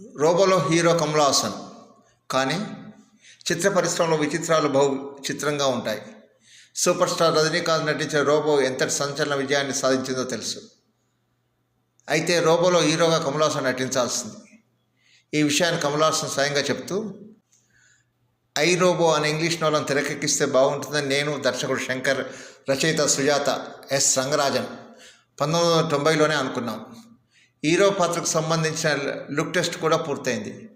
రోబోలో hero Kamal Haasan. కానీ చిత్ర పరిశ్రమలో విచిత్రాలు బహు చిత్రంగా ఉంటాయి. సూపర్ స్టార్ రజనీకాంత్ నటించిన రోబో ఎంతటి సంచలన విజయాన్ని సాధించిందో తెలుసు. అయితే రోబోలో హీరోగా కమలాసన్ నటించాల్సింది. ఈ విషయాన్ని కమలాసన్ స్వయంగా చెప్తూ ఐ రోబో అనే ఇంగ్లీష్ నవలను తెరకెక్కిస్తే బాగుంటుందని నేను దర్శకుడు శంకర్ రచయిత సుజాత ఎస్ రంగరాజన్ పంతొమ్మిది వందల తొంభైలోనే అనుకున్నాం. హీరో పాత్రకు సంబంధించిన లుక్ టెస్ట్ కూడా పూర్తయింది.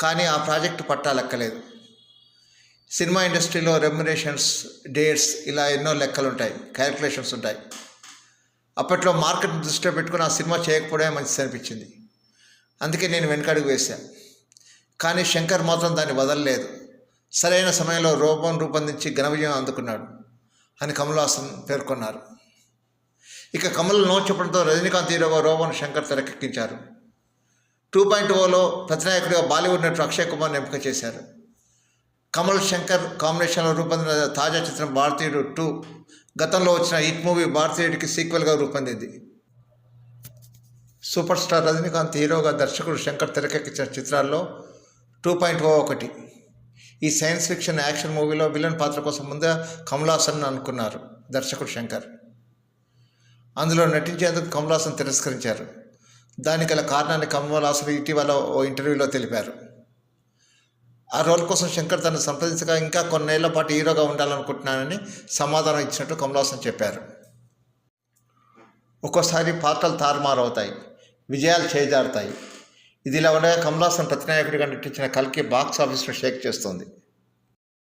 కానీ ఆ ప్రాజెక్ట్ పట్టాలెక్కలేదు సినిమా ఇండస్ట్రీలో రెమ్యునేషన్స్ డేట్స్ ఇలా ఎన్నో లెక్కలు ఉంటాయి క్యాలిక్యులేషన్స్ ఉంటాయి. అప్పట్లో మార్కెట్ దృష్టిలో పెట్టుకుని ఆ సినిమా చేయకపోవడమే మంచిది అనిపించింది. అందుకే నేను వెనకడుగు వేశాను కానీ శంకర్ మాత్రం దాన్ని వదలలేదు. సరైన సమయంలో రూపం రూపొందించి ఘన విజయం అందుకున్నాడు అని కమల్ హాసన్ పేర్కొన్నారు. ఇక కమల్ నో చెప్పడంతో రజనీకాంత్ హీరోగా రోమన్ శంకర్ తెరకెక్కించారు. టూ పాయింట్ ఓలో ప్రతినాయకుడిగా బాలీవుడ్ నటుడు అక్షయ్ కుమార్ని ఎంపిక చేశారు. కమల్ శంకర్ కాంబినేషన్లో రూపొందిన తాజా చిత్రం భారతీయుడు టూ గతంలో వచ్చిన హిట్ మూవీ భారతీయుడికి సీక్వెల్గా రూపొందింది. సూపర్ స్టార్ రజనీకాంత్ హీరోగా దర్శకుడు శంకర్ తెరకెక్కించిన చిత్రాల్లో టూ పాయింట్ ఓ ఒకటి. ఈ సైన్స్ ఫిక్షన్ యాక్షన్ మూవీలో విలన్ పాత్ర కోసం ముందే కమలాసన్ అనుకున్నారు దర్శకుడు శంకర్. అందులో నటించేందుకు కమలాసన్ తిరస్కరించారు. దానికి గల కారణాన్ని కమల్ ఇటీవల ఓ ఇంటర్వ్యూలో తెలిపారు. ఆ రోల్ కోసం శంకర్ తను సంప్రదించగా ఇంకా కొన్నేళ్ళ పాటు హీరోగా ఉండాలనుకుంటున్నానని సమాధానం ఇచ్చినట్టు కమలాసన్ చెప్పారు. ఒక్కోసారి పాత్రలు తారుమారవుతాయి విజయాలు చేజారుతాయి. ఇది ఇలా ఉండగా కమలాసన్ ప్రతినాయకుడిగా నటించిన కల్కి బాక్స్ ఆఫీస్లో షేక్ చేస్తోంది.